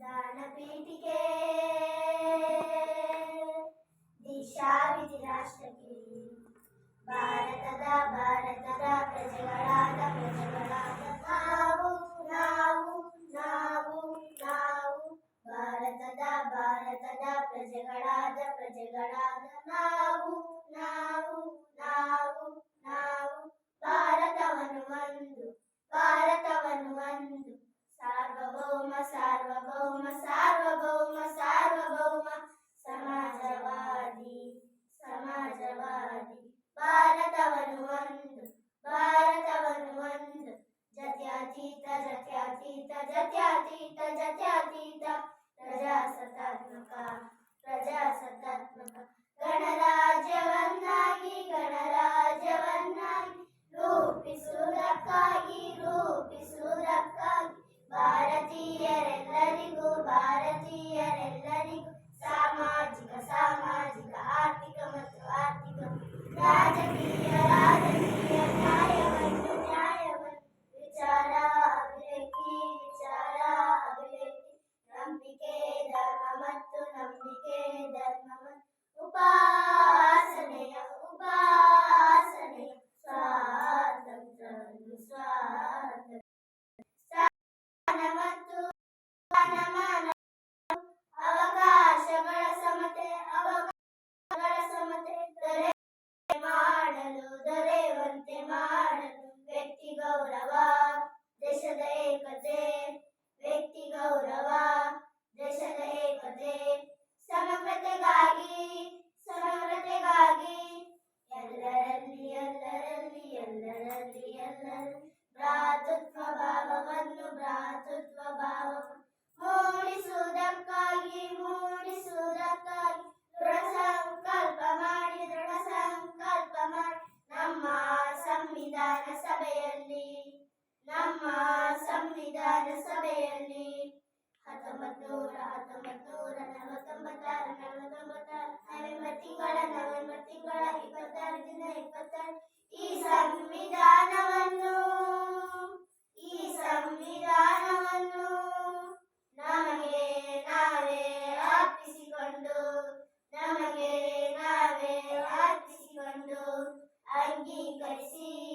ದಾನ ಪೀಠಿಕೆ ದಿಶಾ ವಿಧಿ ರಾಷ್ಟ್ರಕ್ಕೆ ಭಾರತದ ಭಾರತದ ಪ್ರಜೆಗಳಾದ ಪ್ರಜೆಗಳಾದ ನಾವು ನಾವು ನಾವು ನಾವು ಭಾರತದ ಭಾರತದ ಪ್ರಜೆಗಳಾದ ಪ್ರಜೆಗಳಾದ ನಾವು ನಾವು ನಾವು ನಾವು ಭಾರತವನ್ನು ಒಂದು ಭಾರತವನ್ನು ಒಂದು ಸಾರ್ವಭೌಮ ಸಾರ್ವಭೌಮ ಸಾರ್ವಭೌಮ ಸಾರ್ವಭೌಮ ಸಮಾಜವಾದಿ ಸಮಾಜವಾದಿ. ಭಾರತವನ್ನು ಒಂದು ಭಾರತವನ್ನು ಒಂದು. ಜತ್ಯಾತೀತ ಜತ್ಯಾತೀತ ಜತ್ಯಾತೀತ ಜತ್ಯಾತೀತ. ಪ್ರಜಾಸತ್ತಾತ್ಮಕ ಪ್ರಜಾಸತ್ತಾತ್ಮಕ. ನಂಬಿಕೆ ಧರ್ಮ ಮತ್ತು ನಂಬಿಕೆ ಧರ್ಮ ಮತ್ತು ಉಪಾಸನೆಯ ಉಪಾಸನೆಯ ಸ್ವಾತಂತ್ರ್ಯವನ್ನು ಸ್ವಾತಂತ್ರ್ಯ. ಮತ್ತು ಎಲ್ಲರೂ ಭ್ರಾತೃತ್ವ ಭಾವವನ್ನು ಭ್ರಾತೃತ್ವ ಭಾವ ಮೂಡಿಸುವುದಕ್ಕಾಗಿ ಮೂಡಿಸುವುದಕ್ಕಾಗಿ ದೃಢ ಸಂಕಲ್ಪ ಮಾಡಿ ದೃಢ ಸಂಕಲ್ಪ ಮಾಡಿ ನಮ್ಮ ಸಂವಿಧಾನ ಸಭೆಯಲ್ಲಿ, ನಮ್ಮ ಸಂವಿಧಾನ ಸಭೆಯಲ್ಲಿ ಹತ್ತೊಂಬತ್ತು ನೂರ ಹತ್ತೊಂಬತ್ತು ನೂರ ನಲವತ್ತೊಂಬತ್ತಾರು ನಲವತ್ತೊಂಬತ್ತಾರು, ನವೆಂಬರ್ ತಿಂಗಳ ನವೆಂಬರ್ ತಿಂಗಳ, ಇಪ್ಪತ್ತಾರು, ದಿನ ಇಪ್ಪತ್ತಾರು अंगीकरसी